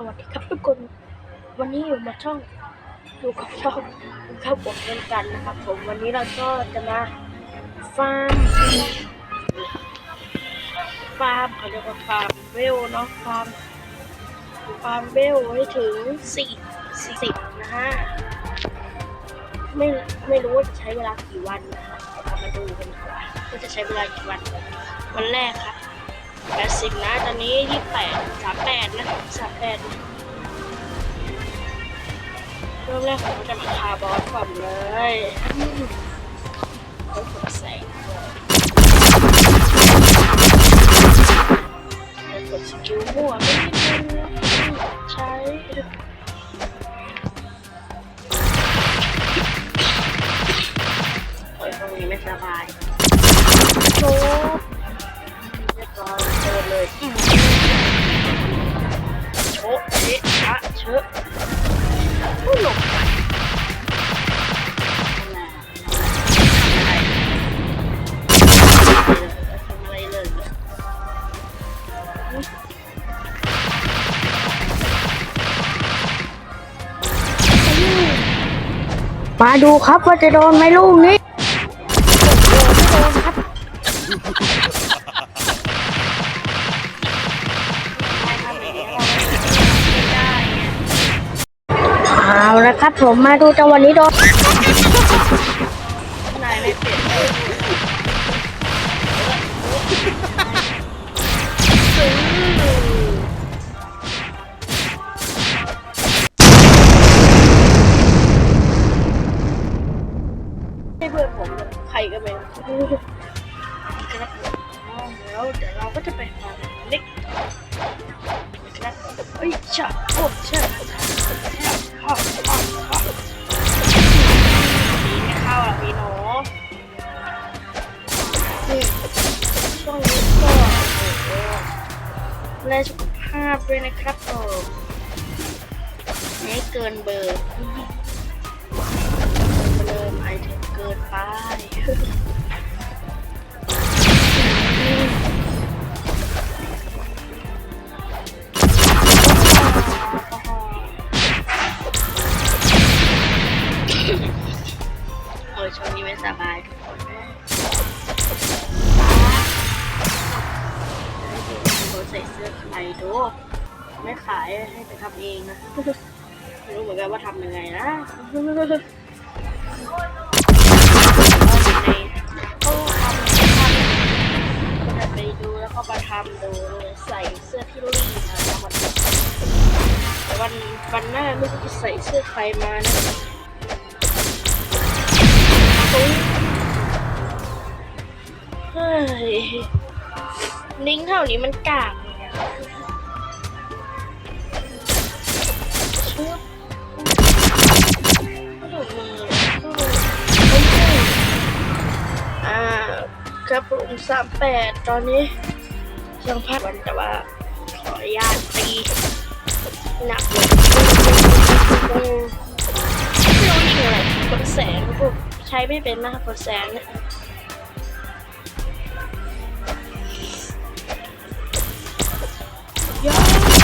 สวัสดีครับทุกคน วันนี้อยู่มาช่องอยู่กับช่องข้าวบดเช่นกันนะครับ ผมวันนี้เราก็จะมาฟาร์มฟาร์มเขาเรียกว่าฟาร์มเวลเนาะฟาร์มฟาร์มเวลให้ถึงสี่สิบนะฮะไม่ไม่รู้ว่าจะใช้เวลากี่วันนะฮะเดี๋ยวเรามาดูกันค่ะว่าจะใช้เวลากี่วันวันแรกครับ แปดสิบนะตอนนี้ยี่แปดสามแปดนะสามแปดเริ่มแรกผมจะมาคาบอสก่อนเลยอืมต้องกดแสงแล้วกดสกิลมั่วไม่ได้ใช้โอ้ยตรงนี้ไม่สบายโชว์เรียบร้อย เลยโชะเชะชะเชอะผู้หลบไปมาดูครับว่าจะโดนไหมลูกนี้ เอาละครับ ผมมาดูจังหวะนี้โดนนายไม่เปลี่ยนให้เพื่อนผมเลยใครก็ไม่รู้ครับแล้วเดี๋ยวเราก็จะไปฟังเล็กนะครับเอ้ยชาโอ้ช แลสุขภาพด้วยนะครับผมไม่เกินเบอร์เริ่มไอถึงเกินไปเออช่วงนี้ไม่สบายทุก เสื้อใครดูไม่ขายให้ไปทำเองนะไม่รู้เหมือนกันว่าทำยังไงนะทำเขาทำก็จะไปดูแล้วก็มาทำดูใส่เสื้อที่รีดมาแล้วมันแต่วันวันหน้าไม่รู้จะใส่เสื้อใครมานะเฮ้ยลิงเท่านี้มันกาก อ่า ครับผมสามแปดตอนนี้ยังพัดวันแต่ว่าขออนุญาตตีหนักเลยไม่รู้ยิงอะไรกดแสงพวกใช้ไม่เป็นนะครับกดแสงเนี่ย ย